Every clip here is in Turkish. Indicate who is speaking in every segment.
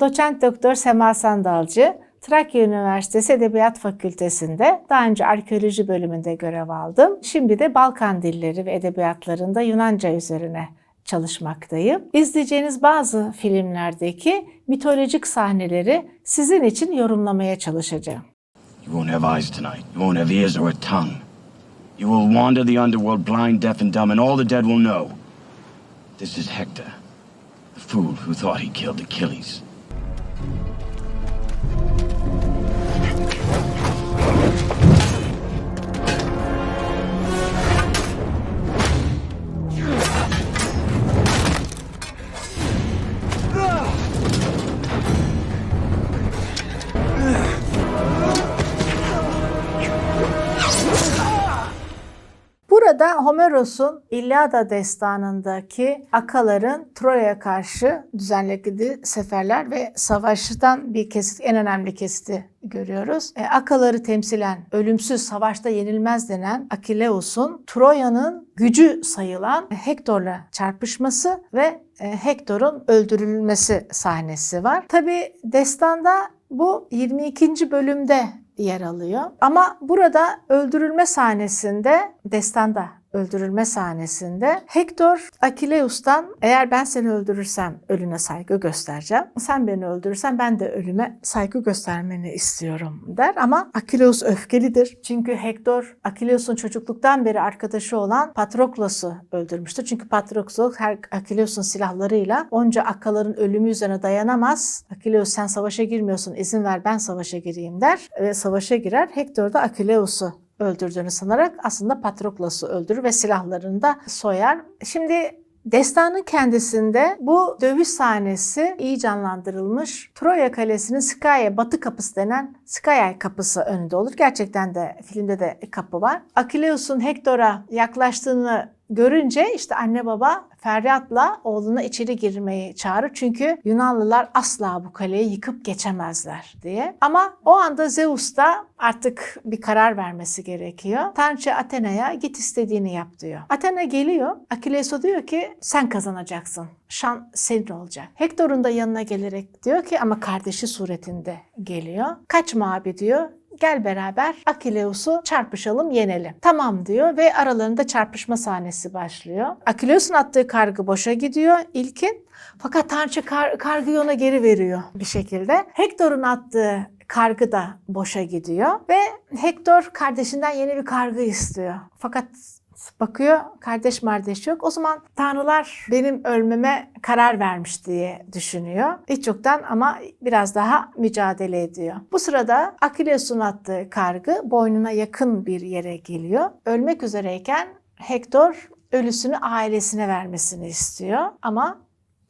Speaker 1: Doçent doktor Sema Sandalcı. Trakya Üniversitesi Edebiyat Fakültesi'nde daha önce arkeoloji bölümünde görev aldım. Şimdi de Balkan dilleri ve edebiyatlarında Yunanca üzerine çalışmaktayım. İzleyeceğiniz bazı filmlerdeki mitolojik sahneleri sizin için yorumlamaya çalışacağım.
Speaker 2: You won't have eyes tonight. You won't have ears or a tongue. You will wander the underworld blind, deaf, and dumb, and all the dead will know. This is Hector, the fool who thought he killed Achilles.
Speaker 1: Thank you. Homeros'un İlyada destanındaki Akaların Troya'ya karşı düzenlediği seferler ve savaştan bir kesit, en önemli kesiti görüyoruz. E, Akaları temsilen ölümsüz savaşta yenilmez denen Akileus'un Troya'nın gücü sayılan Hektor'la çarpışması ve e, Hektor'un öldürülmesi sahnesi var. Tabi destanda bu 22. bölümde yer alıyor. Ama burada öldürülme sahnesinde, destanda öldürülme sahnesinde Hektor Akileus'tan eğer ben seni öldürürsem ölüne saygı göstereceğim. Sen beni öldürürsen ben de ölüme saygı göstermeni istiyorum der. Ama Akileus öfkelidir. Çünkü Hektor Akileus'un çocukluktan beri arkadaşı olan Patroklos'u öldürmüştür. Çünkü Patroklos her Akileus'un silahlarıyla onca akaların ölümü üzerine dayanamaz. Akileus sen savaşa girmiyorsun izin ver ben savaşa gireyim der ve savaşa girer. Hektor da Akileus'u öldürdüğünü sanarak aslında Patroklos'u öldürür ve silahlarını da soyar. Şimdi Destanın kendisinde bu dövüş sahnesi iyi canlandırılmış. Troya Kalesi'nin Skaya Batı Kapısı denen Skaya Kapısı önünde olur. Gerçekten de filmde de kapı var. Akileus'un Hektor'a yaklaştığını görünce işte anne baba feryatla oğluna içeri girmeyi çağırır. Çünkü Yunanlılar asla bu kaleyi yıkıp geçemezler diye. Ama o anda Zeus da artık bir karar vermesi gerekiyor. Tanrıça Athena'ya git istediğini yap diyor. Athena geliyor. Akileus'a diyor ki sen kazanacaksın. Şan senin olacak. Hektor'un da yanına gelerek diyor ki ama kardeşi suretinde geliyor. Kaçma abi diyor. Gel beraber Akileus'u çarpışalım, yenelim. Tamam diyor ve aralarında çarpışma sahnesi başlıyor. Akileus'un attığı kargı boşa gidiyor ilkin. Fakat Tanrıça kar, kargıyı ona geri veriyor bir şekilde. Hektor'un attığı kargı da boşa gidiyor ve Hektor kardeşinden yeni bir kargı istiyor. Fakat bakıyor kardeş kardeş yok. O zaman tanrılar benim ölmeme karar vermiş diye düşünüyor. Hiç yoktan ama biraz daha mücadele ediyor. Bu sırada Akileus'un attığı kargı boynuna yakın bir yere geliyor. Ölmek üzereyken Hektor ölüsünü ailesine vermesini istiyor ama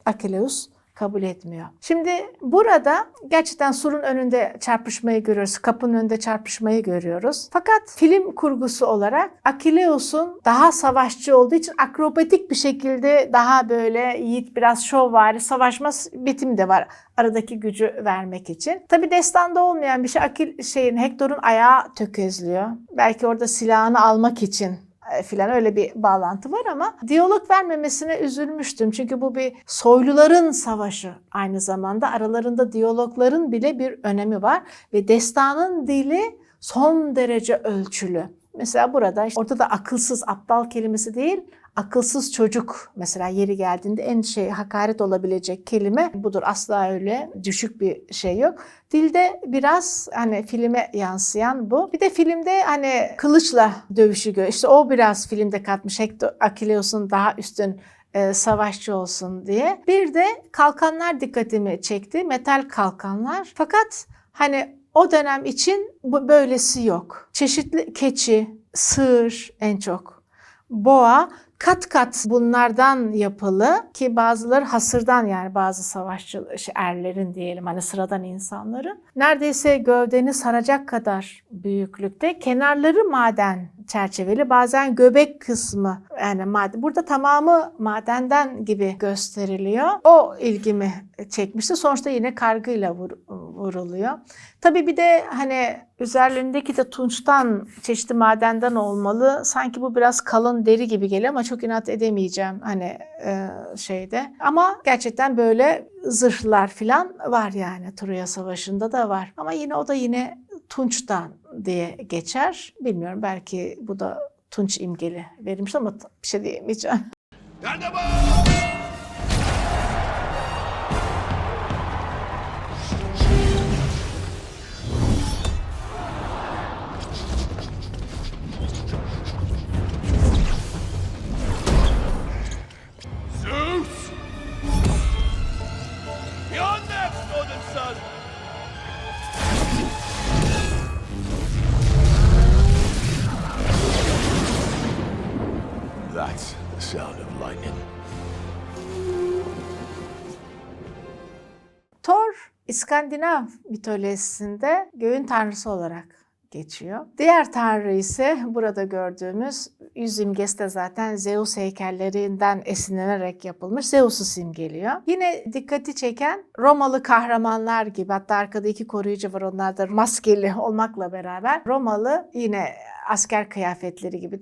Speaker 1: Akileus kabul etmiyor. Şimdi burada gerçekten surun önünde çarpışmayı görüyoruz. Kapının önünde çarpışmayı görüyoruz. Fakat film kurgusu olarak Akileus'un daha savaşçı olduğu için akrobatik bir şekilde daha böyle yiğit biraz şov var. Savaşma bitimi de var aradaki gücü vermek için. Tabi destanda olmayan bir şey Akil şeyin Hektor'un ayağı tökezliyor. Belki orada silahını almak için filan öyle bir bağlantı var ama diyalog vermemesine üzülmüştüm. Çünkü bu bir soyluların savaşı aynı zamanda aralarında diyalogların bile bir önemi var ve destanın dili son derece ölçülü. Mesela burada işte orada da akılsız aptal kelimesi değil akılsız çocuk mesela yeri geldiğinde en şey hakaret olabilecek kelime budur. Asla öyle düşük bir şey yok. Dilde biraz hani filme yansıyan bu. Bir de filmde hani kılıçla dövüşü gör. İşte o biraz filmde katmış. Hector Akileus'un daha üstün e, savaşçı olsun diye. Bir de kalkanlar dikkatimi çekti. Metal kalkanlar. Fakat hani o dönem için bu böylesi yok. Çeşitli keçi, sığır en çok, boğa kat kat bunlardan yapılı ki bazıları hasırdan yani bazı savaşçı şey, erlerin diyelim hani sıradan insanların neredeyse gövdeni saracak kadar büyüklükte. Kenarları maden çerçeveli bazen göbek kısmı yani maden burada tamamı madenden gibi gösteriliyor. O ilgimi çekmişti. Sonuçta yine kargıyla vur, vuruluyor. Tabii bir de hani üzerlerindeki de tunçtan, çeşitli madenden olmalı. Sanki bu biraz kalın deri gibi geliyor ama çok inat edemeyeceğim hani e, şeyde. Ama gerçekten böyle zırhlar falan var yani Troya Savaşı'nda da var. Ama yine o da yine tunçtan diye geçer. Bilmiyorum belki bu da tunç imgeli verilmiş ama bir şey diyemeyeceğim.
Speaker 3: Zeus!
Speaker 1: İskandinav mitolojisinde göğün tanrısı olarak geçiyor. Diğer tanrı ise burada gördüğümüz yüz imgesi de zaten Zeus heykellerinden esinlenerek yapılmış. Zeus'u simgeliyor. Yine dikkati çeken Romalı kahramanlar gibi hatta arkada iki koruyucu var onlar da maskeli olmakla beraber Romalı yine asker kıyafetleri gibi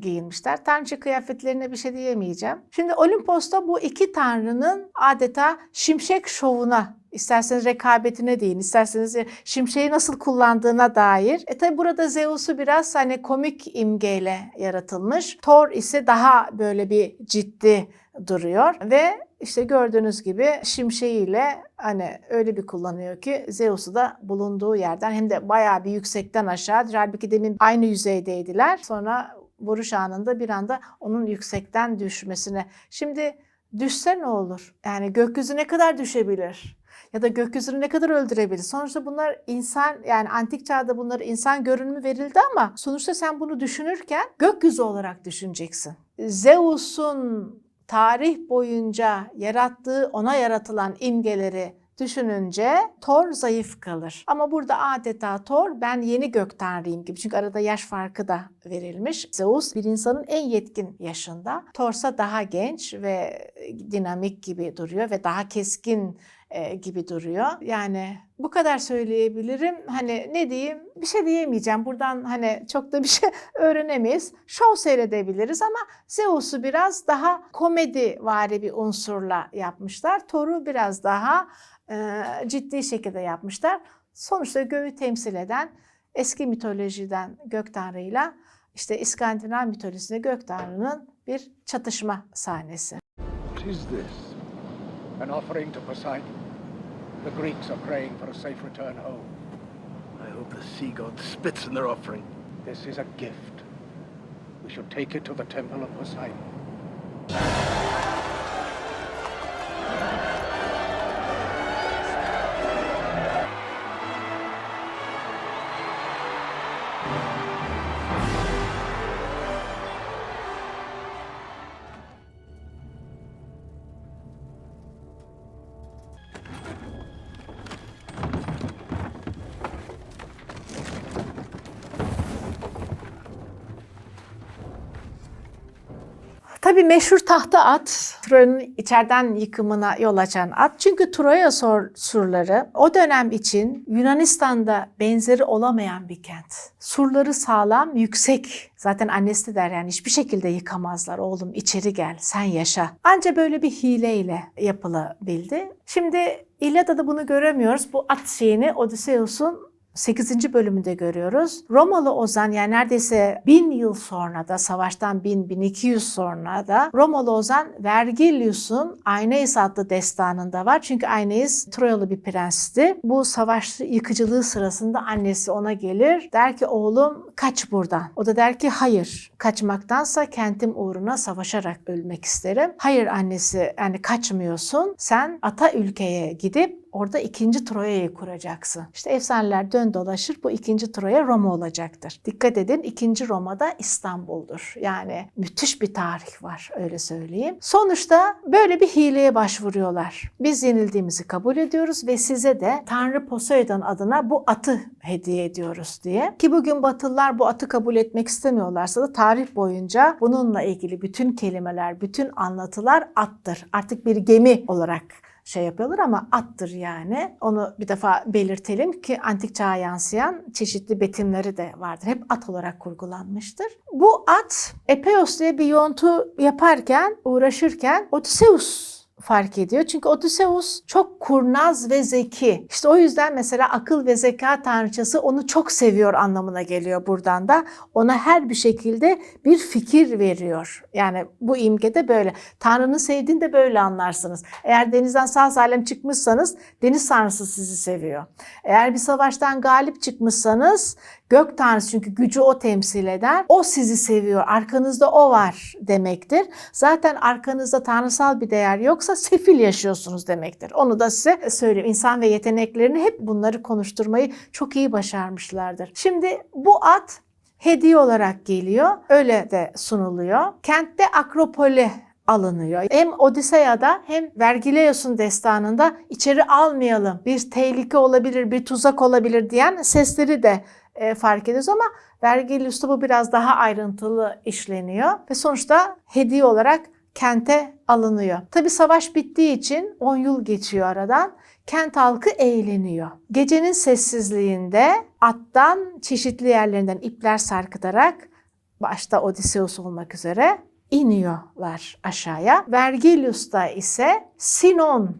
Speaker 1: giyinmişler. Tanrıça kıyafetlerine bir şey diyemeyeceğim. Şimdi Olimpos'ta bu iki tanrının adeta şimşek şovuna İsterseniz rekabetine deyin, isterseniz şimşeği nasıl kullandığına dair. E tabi burada Zeus'u biraz hani komik imgeyle yaratılmış. Thor ise daha böyle bir ciddi duruyor ve işte gördüğünüz gibi şimşeğiyle hani öyle bir kullanıyor ki Zeus'u da bulunduğu yerden hem de bayağı bir yüksekten aşağı. Halbuki demin aynı yüzeydeydiler. Sonra vuruş anında bir anda onun yüksekten düşmesine. Şimdi düşse ne olur? Yani gökyüzü ne kadar düşebilir? Ya da gökyüzünü ne kadar öldürebilir? Sonuçta bunlar insan yani antik çağda bunlara insan görünümü verildi ama sonuçta sen bunu düşünürken gökyüzü olarak düşüneceksin. Zeus'un tarih boyunca yarattığı ona yaratılan imgeleri düşününce Thor zayıf kalır. Ama burada adeta Thor ben yeni gök tanrıyım gibi. Çünkü arada yaş farkı da verilmiş. Zeus bir insanın en yetkin yaşında. Thor ise daha genç ve dinamik gibi duruyor ve daha keskin e, gibi duruyor. Yani bu kadar söyleyebilirim. Hani ne diyeyim? Bir şey diyemeyeceğim. Buradan hani çok da bir şey öğrenemeyiz. Şov seyredebiliriz ama Zeus'u biraz daha komedi vari bir unsurla yapmışlar. Thor'u biraz daha e, ciddi şekilde yapmışlar. Sonuçta göğü temsil eden eski mitolojiden gök tanrıyla işte İskandinav mitolojisinde gök tanrının bir çatışma sahnesi.
Speaker 4: What is this? An offering to Poseidon. The Greeks are praying for a safe return home.
Speaker 3: I hope the sea god spits in their offering.
Speaker 4: This is a gift. We should take it to the temple of Poseidon.
Speaker 1: Tabii meşhur tahta at, Troya'nın içeriden yıkımına yol açan at. Çünkü Troya sur- surları o dönem için Yunanistan'da benzeri olamayan bir kent. Surları sağlam, yüksek. Zaten annesi de der yani hiçbir şekilde yıkamazlar. Oğlum içeri gel, sen yaşa. Anca böyle bir hileyle yapılabildi. Şimdi İlyada'da bunu göremiyoruz. Bu at şeyini Odysseus'un 8. bölümünde görüyoruz. Romalı ozan yani neredeyse 1000 yıl sonra da savaştan 1000-1200 sonra da Romalı ozan Vergilius'un Aeneis adlı destanında var. Çünkü Aeneis Troyalı bir prensti. Bu savaş yıkıcılığı sırasında annesi ona gelir. Der ki oğlum kaç buradan. O da der ki hayır. Kaçmaktansa kentim uğruna savaşarak ölmek isterim. Hayır annesi yani kaçmıyorsun. Sen ata ülkeye gidip orada ikinci Troya'yı kuracaksın. İşte efsaneler dön dolaşır bu ikinci Troya Roma olacaktır. Dikkat edin ikinci Roma'da İstanbul'dur. Yani müthiş bir tarih var öyle söyleyeyim. Sonuçta böyle bir hileye başvuruyorlar. Biz yenildiğimizi kabul ediyoruz ve size de Tanrı Poseidon adına bu atı hediye ediyoruz diye. Ki bugün Batılılar bu atı kabul etmek istemiyorlarsa da tarih boyunca bununla ilgili bütün kelimeler, bütün anlatılar attır. Artık bir gemi olarak şey yapıyorlar ama attır yani. Onu bir defa belirtelim ki antik çağa yansıyan çeşitli betimleri de vardır. Hep at olarak kurgulanmıştır. Bu at Epeos diye bir yontu yaparken, uğraşırken Odysseus fark ediyor. Çünkü Odysseus çok kurnaz ve zeki. İşte o yüzden mesela akıl ve zeka tanrıçası onu çok seviyor anlamına geliyor buradan da. Ona her bir şekilde bir fikir veriyor. Yani bu imge de böyle. Tanrı'nın sevdiğini de böyle anlarsınız. Eğer denizden sağ salim çıkmışsanız deniz tanrısı sizi seviyor. Eğer bir savaştan galip çıkmışsanız gök tanrısı çünkü gücü o temsil eder. O sizi seviyor. Arkanızda o var demektir. Zaten arkanızda tanrısal bir değer yoksa sefil yaşıyorsunuz demektir. Onu da size söyleyeyim. İnsan ve yeteneklerini hep bunları konuşturmayı çok iyi başarmışlardır. Şimdi bu at hediye olarak geliyor. Öyle de sunuluyor. Kentte Akropoli alınıyor. Hem Odiseya'da hem Vergilios'un destanında içeri almayalım, bir tehlike olabilir, bir tuzak olabilir diyen sesleri de e, fark ediyoruz ama Vergilius'ta bu biraz daha ayrıntılı işleniyor ve sonuçta hediye olarak kente alınıyor. Tabi savaş bittiği için 10 yıl geçiyor aradan. Kent halkı eğleniyor. Gecenin sessizliğinde attan çeşitli yerlerinden ipler sarkıtarak başta Odysseus olmak üzere iniyorlar aşağıya. Vergilius'ta ise Sinon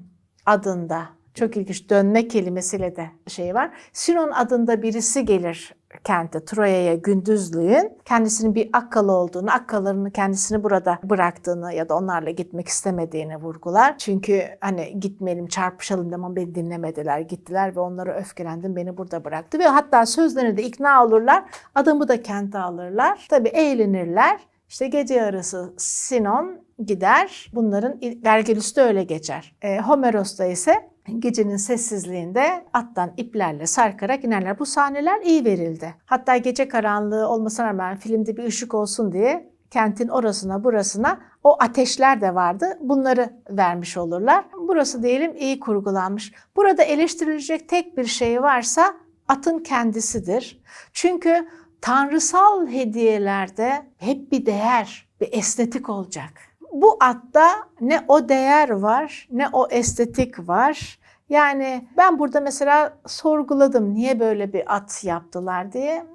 Speaker 1: adında çok ilginç dönme kelimesiyle de şey var. Sinon adında birisi gelir kente Troya'ya gündüzlüğün kendisinin bir Akkalı olduğunu, Akkalıların kendisini burada bıraktığını ya da onlarla gitmek istemediğini vurgular. Çünkü hani gitmeyelim çarpışalım ama beni dinlemediler gittiler ve onlara öfkelendim beni burada bıraktı ve hatta sözlerine de ikna olurlar adamı da kente alırlar. Tabii eğlenirler. İşte gece yarısı Sinon gider. Bunların Vergilius da öyle geçer. E, Homeros'ta ise gecenin sessizliğinde attan iplerle sarkarak inerler. Bu sahneler iyi verildi. Hatta gece karanlığı olmasına rağmen filmde bir ışık olsun diye kentin orasına burasına o ateşler de vardı. Bunları vermiş olurlar. Burası diyelim iyi kurgulanmış. Burada eleştirilecek tek bir şey varsa atın kendisidir. Çünkü tanrısal hediyelerde hep bir değer, bir estetik olacak. Bu atta ne o değer var, ne o estetik var. Yani ben burada mesela sorguladım niye böyle bir at yaptılar diye.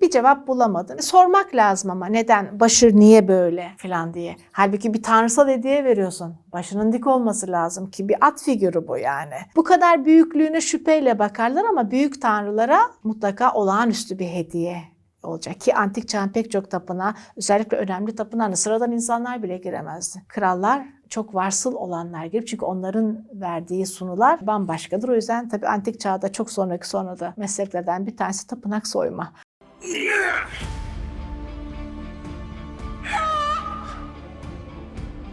Speaker 1: Bir cevap bulamadım. Sormak lazım ama neden, Başır niye böyle falan diye. Halbuki bir tanrısal hediye veriyorsun. Başının dik olması lazım ki bir at figürü bu yani. Bu kadar büyüklüğüne şüpheyle bakarlar ama büyük tanrılara mutlaka olağanüstü bir hediye olacak ki antik çağın pek çok tapınağı özellikle önemli tapınağına sıradan insanlar bile giremezdi. Krallar çok varsıl olanlar girip çünkü onların verdiği sunular bambaşkadır. O yüzden tabii antik çağda çok sonraki sonra da mesleklerden bir tanesi tapınak soyma.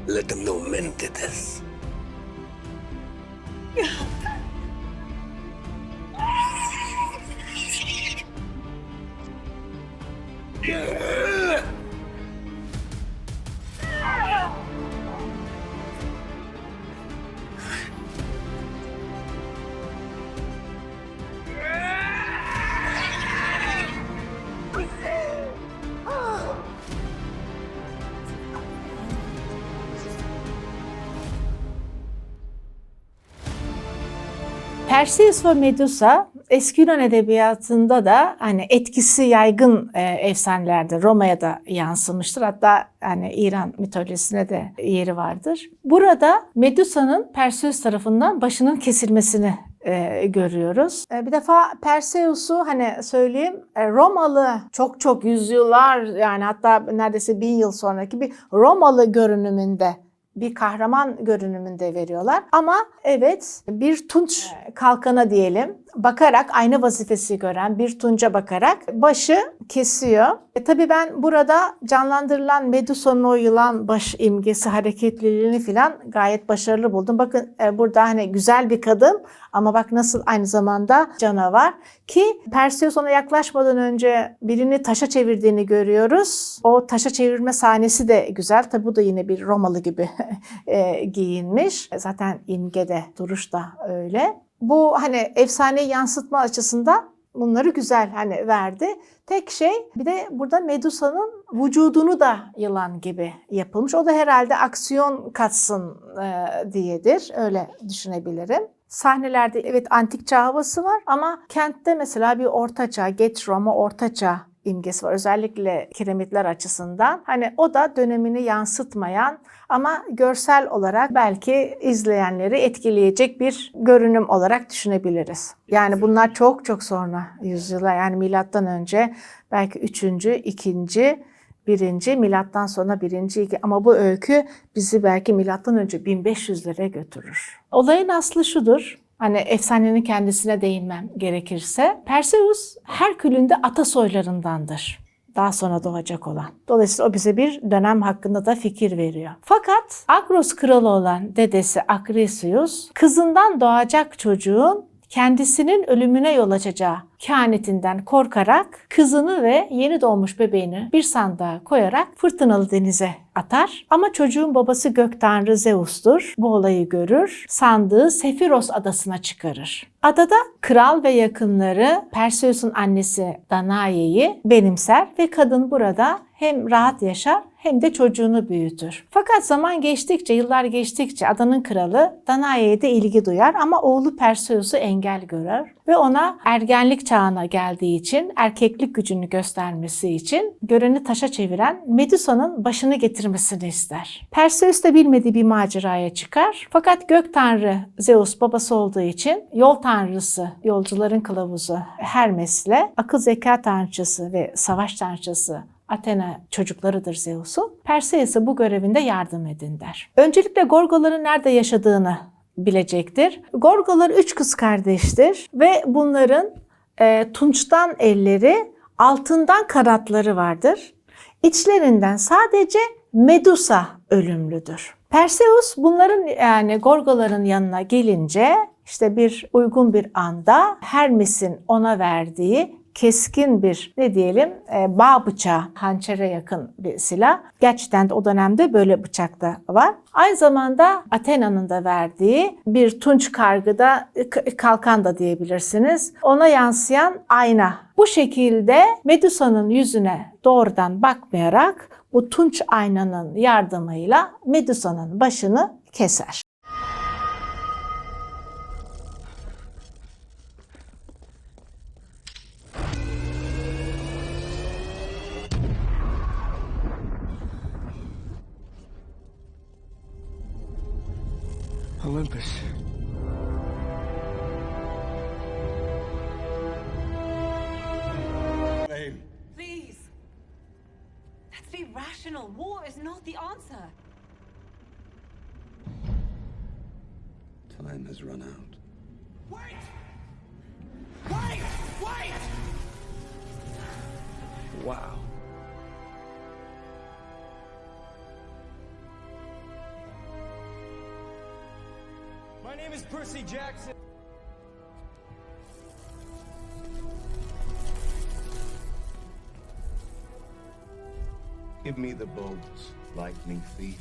Speaker 5: Let them know men did this.
Speaker 1: Perseus ve Medusa eski Yunan edebiyatında da hani etkisi yaygın e, efsanelerde Roma'ya da yansımıştır. Hatta hani İran mitolojisine de yeri vardır. Burada Medusa'nın Perseus tarafından başının kesilmesini e, görüyoruz. E, bir defa Perseus'u hani söyleyeyim e, Romalı çok çok yüzyıllar yani hatta neredeyse bin yıl sonraki bir Romalı görünümünde bir kahraman görünümünde veriyorlar. Ama evet bir tunç kalkana diyelim bakarak aynı vazifesi gören bir tunca bakarak başı kesiyor. E tabii ben burada canlandırılan Medusa'nın o yılan baş imgesi hareketliliğini falan gayet başarılı buldum. Bakın e, burada hani güzel bir kadın ama bak nasıl aynı zamanda canavar ki Perseus ona yaklaşmadan önce birini taşa çevirdiğini görüyoruz. O taşa çevirme sahnesi de güzel. Tabii bu da yine bir Romalı gibi e, giyinmiş. Zaten imgede duruş da öyle. Bu hani efsaneyi yansıtma açısından bunları güzel hani verdi. Tek şey bir de burada Medusa'nın vücudunu da yılan gibi yapılmış. O da herhalde aksiyon katsın e, diyedir. Öyle düşünebilirim. Sahnelerde evet antik çağ havası var ama kentte mesela bir ortaçağ, geç Roma ortaçağ imgesi var. Özellikle kiremitler açısından. Hani o da dönemini yansıtmayan ama görsel olarak belki izleyenleri etkileyecek bir görünüm olarak düşünebiliriz. Yani bunlar çok çok sonra yüzyıla yani milattan önce belki 3. 2. birinci milattan sonra birinci iki ama bu öykü bizi belki milattan önce 1500'lere götürür. Olayın aslı şudur. Hani efsanenin kendisine değinmem gerekirse. Perseus Herkül'ün de ata soylarındandır. Daha sonra doğacak olan. Dolayısıyla o bize bir dönem hakkında da fikir veriyor. Fakat Agros kralı olan dedesi Akresius kızından doğacak çocuğun kendisinin ölümüne yol açacağı kehanetinden korkarak kızını ve yeni doğmuş bebeğini bir sandığa koyarak fırtınalı denize atar. Ama çocuğun babası gök tanrı Zeus'tur. Bu olayı görür. Sandığı Sefiros adasına çıkarır. Adada kral ve yakınları Perseus'un annesi Danae'yi benimser ve kadın burada hem rahat yaşar hem de çocuğunu büyütür. Fakat zaman geçtikçe, yıllar geçtikçe adanın kralı Danae'ye de ilgi duyar ama oğlu Perseus'u engel görür ve ona ergenlik çağına geldiği için, erkeklik gücünü göstermesi için göreni taşa çeviren Medusa'nın başını getirmesini ister. Perseus da bilmediği bir maceraya çıkar. Fakat gök tanrı Zeus babası olduğu için yol tanrısı, yolcuların kılavuzu Hermes'le akıl zeka tanrıçası ve savaş tanrıçası Athena çocuklarıdır Zeus'un. Perseus'a bu görevinde yardım edin der. Öncelikle Gorgoların nerede yaşadığını bilecektir. Gorgolar üç kız kardeştir ve bunların e, tunçtan elleri, altından kanatları vardır. İçlerinden sadece Medusa ölümlüdür. Perseus bunların yani Gorgoların yanına gelince işte bir uygun bir anda Hermes'in ona verdiği keskin bir ne diyelim e, bağ bıçağı, hançere yakın bir silah. Gerçekten de o dönemde böyle bıçak da var. Aynı zamanda Athena'nın da verdiği bir tunç kargıda k- kalkan da diyebilirsiniz. Ona yansıyan ayna. Bu şekilde Medusa'nın yüzüne doğrudan bakmayarak bu tunç aynanın yardımıyla Medusa'nın başını keser.
Speaker 3: Olympus.
Speaker 6: Please. Let's be rational. War is not the answer.
Speaker 5: Time has run out.
Speaker 7: Percy Jackson.
Speaker 5: Give me the bolts, lightning thief.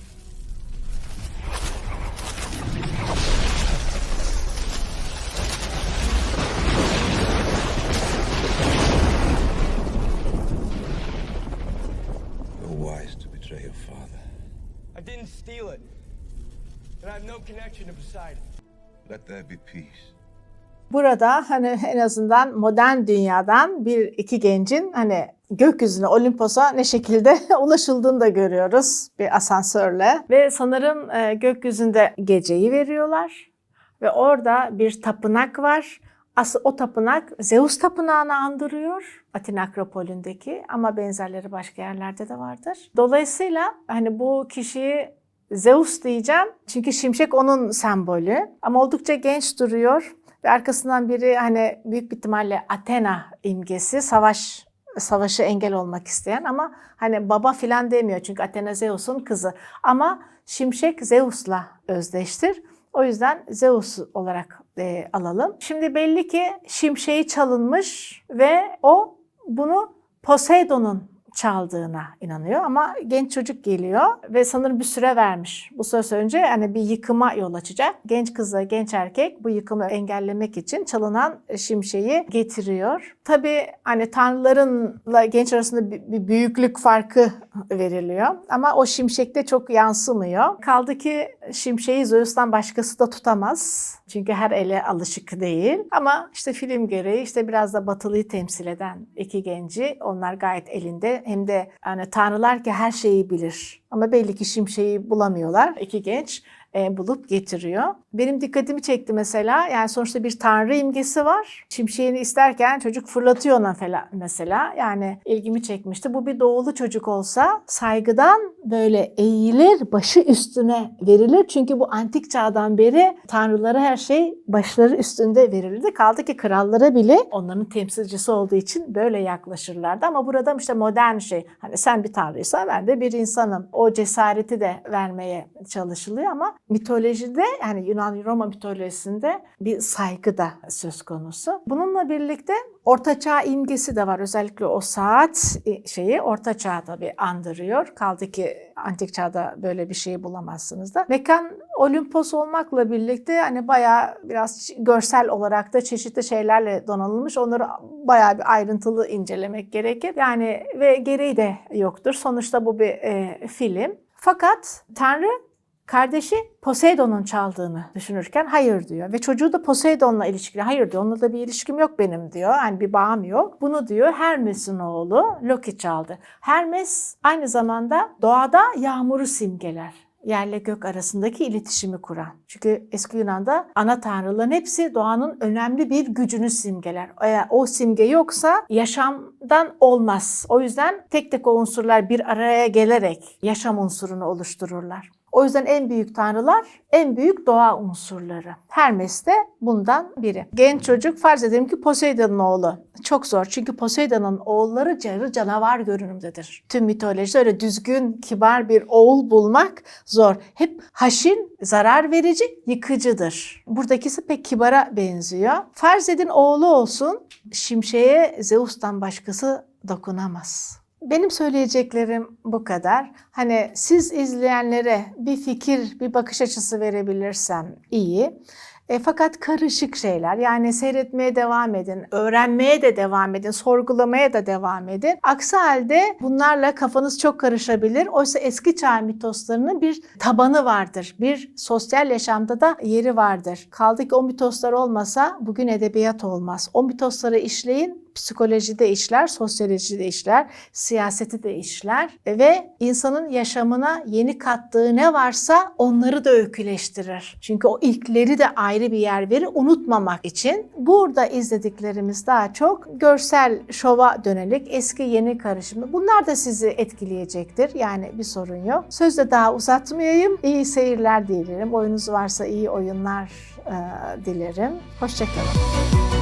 Speaker 5: You're wise to betray your father.
Speaker 7: I didn't steal it. And I have no connection to Poseidon.
Speaker 5: Let there be peace.
Speaker 1: Burada hani en azından modern dünyadan bir iki gencin hani gökyüzüne Olimpos'a ne şekilde ulaşıldığını da görüyoruz bir asansörle. Ve sanırım e, gökyüzünde geceyi veriyorlar ve orada bir tapınak var. Asıl o tapınak Zeus tapınağını andırıyor. Atina Akropolü'ndeki ama benzerleri başka yerlerde de vardır. Dolayısıyla hani bu kişiyi Zeus diyeceğim. Çünkü şimşek onun sembolü. Ama oldukça genç duruyor. Ve arkasından biri hani büyük bir ihtimalle Athena imgesi savaş savaşı engel olmak isteyen ama hani baba filan demiyor. Çünkü Athena Zeus'un kızı. Ama şimşek Zeus'la özdeştir. O yüzden Zeus olarak e, alalım. Şimdi belli ki şimşeği çalınmış ve o bunu Poseidon'un çaldığına inanıyor ama genç çocuk geliyor ve sanırım bir süre vermiş. Bu süre önce hani bir yıkıma yol açacak. Genç kızla genç erkek bu yıkımı engellemek için çalınan şimşeği getiriyor. Tabii hani tanrılarınla genç arasında bir büyüklük farkı veriliyor ama o şimşekte çok yansımıyor. Kaldı ki şimşeği Zeus'tan başkası da tutamaz. Çünkü her ele alışık değil. Ama işte film gereği işte biraz da batılıyı temsil eden iki genci onlar gayet elinde. Hem de yani tanrılar ki her şeyi bilir. Ama belli ki şimşeği bulamıyorlar. İki genç e, bulup getiriyor. Benim dikkatimi çekti mesela. Yani sonuçta bir tanrı imgesi var. Şimşeğini isterken çocuk fırlatıyor ona falan mesela. Yani ilgimi çekmişti. Bu bir doğulu çocuk olsa saygıdan böyle eğilir, başı üstüne verilir. Çünkü bu antik çağdan beri tanrılara her şey başları üstünde verildi. Kaldı ki krallara bile onların temsilcisi olduğu için böyle yaklaşırlardı. Ama burada işte modern şey. Hani sen bir tanrıysa ben de bir insanım. O cesareti de vermeye çalışılıyor ama mitolojide yani Yunan Roma mitolojisinde bir saygı da söz konusu. Bununla birlikte Ortaçağ imgesi de var. Özellikle o saat şeyi Orta Çağ'da bir andırıyor. Kaldı ki antik çağda böyle bir şeyi bulamazsınız da. Mekan Olimpos olmakla birlikte hani bayağı biraz görsel olarak da çeşitli şeylerle donanılmış. Onları bayağı bir ayrıntılı incelemek gerekir. Yani ve gereği de yoktur. Sonuçta bu bir e, film. Fakat Tanrı kardeşi Poseidon'un çaldığını düşünürken hayır diyor. Ve çocuğu da Poseidon'la ilişkili. Hayır diyor. Onunla da bir ilişkim yok benim diyor. Yani bir bağım yok. Bunu diyor Hermes'in oğlu Loki çaldı. Hermes aynı zamanda doğada yağmuru simgeler yerle gök arasındaki iletişimi kuran. Çünkü eski Yunan'da ana tanrıların hepsi doğanın önemli bir gücünü simgeler. O simge yoksa yaşamdan olmaz. O yüzden tek tek o unsurlar bir araya gelerek yaşam unsurunu oluştururlar. O yüzden en büyük tanrılar en büyük doğa unsurları. Hermes de bundan biri. Genç çocuk farz edelim ki Poseidon'un oğlu. Çok zor çünkü Poseidon'un oğulları carı canavar görünümdedir. Tüm mitolojide öyle düzgün, kibar bir oğul bulmak zor. Hep haşin, zarar verici, yıkıcıdır. Buradakisi pek kibara benziyor. Farz edin oğlu olsun, şimşeğe Zeus'tan başkası dokunamaz. Benim söyleyeceklerim bu kadar. Hani siz izleyenlere bir fikir, bir bakış açısı verebilirsem iyi. E, fakat karışık şeyler yani seyretmeye devam edin, öğrenmeye de devam edin, sorgulamaya da devam edin. Aksi halde bunlarla kafanız çok karışabilir. Oysa eski çağ mitoslarının bir tabanı vardır. Bir sosyal yaşamda da yeri vardır. Kaldı ki o mitoslar olmasa bugün edebiyat olmaz. O mitosları işleyin, psikolojide işler, sosyolojide işler, siyaseti de işler ve insanın yaşamına yeni kattığı ne varsa onları da öyküleştirir. Çünkü o ilkleri de ayrı bir yer verir unutmamak için. Burada izlediklerimiz daha çok görsel şova dönelik eski yeni karışımı. Bunlar da sizi etkileyecektir. Yani bir sorun yok. Sözde daha uzatmayayım. İyi seyirler dilerim. Oyunuz varsa iyi oyunlar e, dilerim. Hoşçakalın.